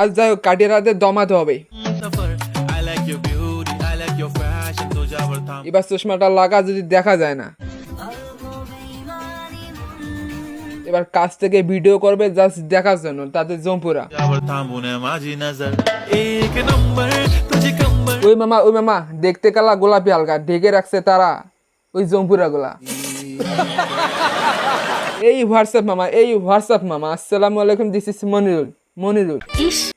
আজ যাই হোক কাটিয়ে রাতে দমাতে হবে। এবার চশমাটা লাগা যদি দেখা যায় না। এবার কাছ থেকে ভিডিও করবে জাস্ট দেখার জন্য তাতে জম্পুরা। ওই মামা ওই মামা দেখতে কালা গোলাপি হালকা ঢেকে রাখছে তারা ওই জম্পুরা গুলা এই হোয়াটসঅ্যাপ মামা এই হোয়াটসঅ্যাপ মামা আসসালামু আলাইকুম দিস ইস মনিরুল মনিরুল।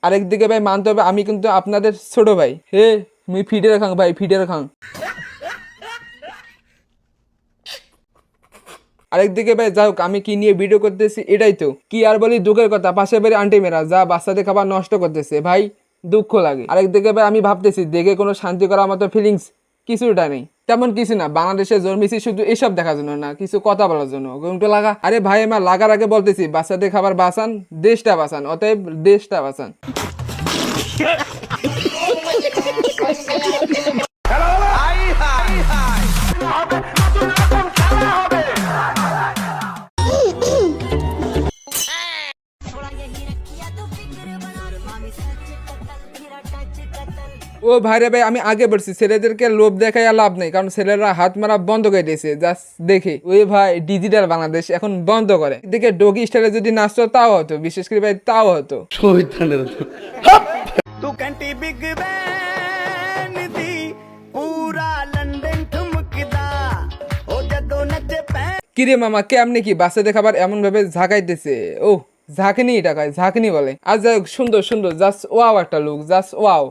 আরেক দিকে ভাই মানতে হবে আমি কিন্তু আপনাদের ছোট ভাই। হে আমি ফিডে রাখাং ভাই ফিডে রাখাং আরেকদিকে ভাই যাই হোক আমি কি নিয়ে ভিডিও করতেছি এটাই তো। কি আর বলি দুঃখের কথা পাশে বাড়ি আন্টি মেরা যা বাচ্চাদের খাবার নষ্ট করতেছে ভাই দুঃখ লাগে। আরেকদিকে ভাই আমি ভাবতেছি দেখে কোনো শান্তি করার মতো ফিলিংস কিছুটা নেই। তেমন কিছু না, বাংলাদেশে জন্মেছি শুধু এসব দেখার জন্য না, কিছু কথা বলার জন্য। ঘুমটা লাগা, আরে ভাই, আমার লাগার আগে বলতেছি, বাচ্চাদের খাবার বাঁচান, দেশটা বাঁচান, অতএব দেশটা বাঁচান। ও ভাইরে ভাই আমি আগে বলছি ছেলেদেরকে লোভ দেখাইয়া লাভ নেই কারণ ছেলেরা হাত মারা বন্ধ করে দিয়েছে জাস্ট দেখে। ওই ভাই ডিজিটাল বাংলাদেশ এখন বন্ধ করে। দেখে ডগি স্টাইলে যদি নাচতো তাও হতো বিশেষ করে ভাই তাও হতো। কিরে মামা কে আপনি কি? বাসে দেখাবার এমন ভাবে ঝাঁকাইতেছে। ও ঝাঁকনি টাকায় ঝাঁকনি বলে। আর যাই সুন্দর সুন্দর জাস্ট ওয়াও একটা লুক জাস্ট ওয়াও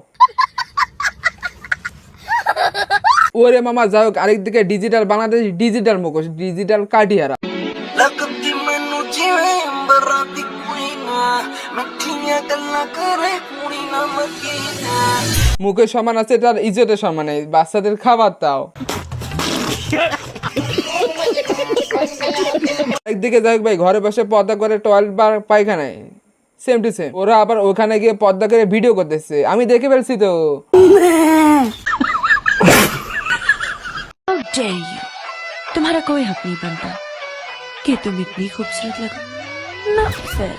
ওরে মামা যাই হোক আরেকদিকে ডিজিটাল বাংলাদেশ ডিজিটাল মুখোশ ডিজিটাল কাঠিয়ারা মুখে সমান আছে তার ইজতের সমানে বাচ্চাদের খাবার তাও। একদিকে যাই ভাই ঘরে বসে পর্দা করে টয়লেট বা পায়খানায় সেম টু সেম ওরা আবার ওখানে গিয়ে পর্দা করে ভিডিও করতেছে। আমি দেখে ফেলছি তো। dare you? तुम्हारा कोई हक नहीं बनता कि तुम इतनी खूबसूरत लगो Not fair.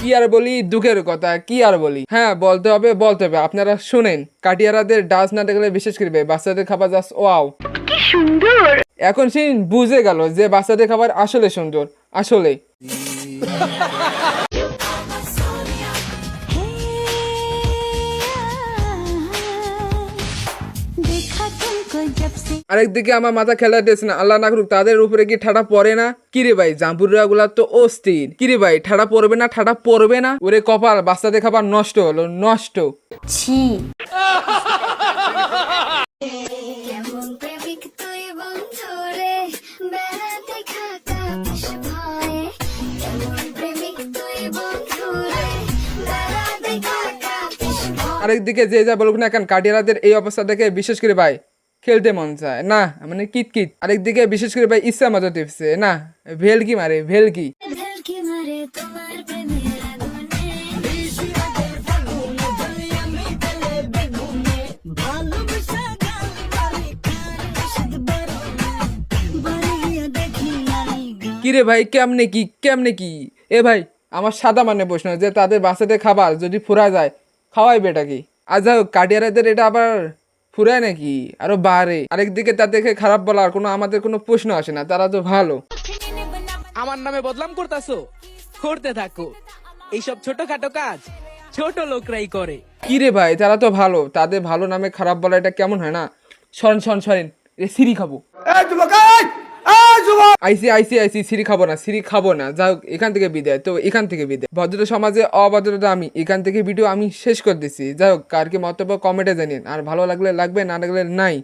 কি আর বলি দুঃখের কথা কি আর বলি হ্যাঁ বলতে হবে বলতে হবে আপনারা শুনেন কাটিয়ারাদের ডান্স না দেখলে বিশেষ করবে বাচ্চাদের খাবার জাস্ট ওয়াও কি সুন্দর এখন সে বুঝে গেল যে বাচ্চাদের খাবার আসলে সুন্দর আসলে আরেকদিকে আমার মাথা খেলাতেছে না আল্লাহ না করুক তাদের উপরে কি ঠাডা পড়ে না? কিরে ভাই জাম্পুরা গুলা তো অস্থির। কিরে ভাই ঠাডা পড়বে না ঠাডা পড়বে না? ওরে কপাল বাচ্চাদের খাবার নষ্ট হলো নষ্ট। ছি। আরেকদিকে যে যা বলুক না কেন কাটিয়ারাদের এই অবস্থা দেখে বিশেষ করে ভাই খেলতে মন চায়। না মানে কিত কিত আরেকদিকে বিশেষ করে ভাই ইচ্ছা মতো টিপছে না? ভেলকি মারে ভেলকি। কার বসত ভাই কেমনে কি কেমনে কি? এ ভাই আমার সাদা মানে প্রশ্ন যে তাদের বাচ্চাদের খাবার যদি ফুরা যায় খাওয়াইবে বেটা কি? আর যাই হোক কাটিয়ারাদের এটা আবার ফুরায় নাকি? আরও বাড়ে। আরেকদিকে তাদেরকে খারাপ বলার কোনো আমাদের কোনো প্রশ্ন আসে না তারা তো ভালো। আমার নামে বদলাম করতাছো? করতে থাকো। এইসব ছোটখাটো কাজ ছোট লোকরাই করে। কি রে ভাই তারা তো ভালো। তাদের ভালো নামে খারাপ বলা এটা কেমন হয় না? সরেন সরেন সরেন। এ সিঁড়ি খাব। আইসি আইসি আইসি সিঁড়ি খাব না, সিঁড়ি খাব না। যাই এখান থেকে বিদায়, তো এখান থেকে বিদায়। ভদ্র সমাজে অভদ্রতা আমি, এখান থেকে ভিডিও আমি শেষ করে দিচ্ছি। যাই কার কি মন্তব্য কমেন্টে জানিন আর ভালো লাগলে লাগবে, না লাগলে নাই।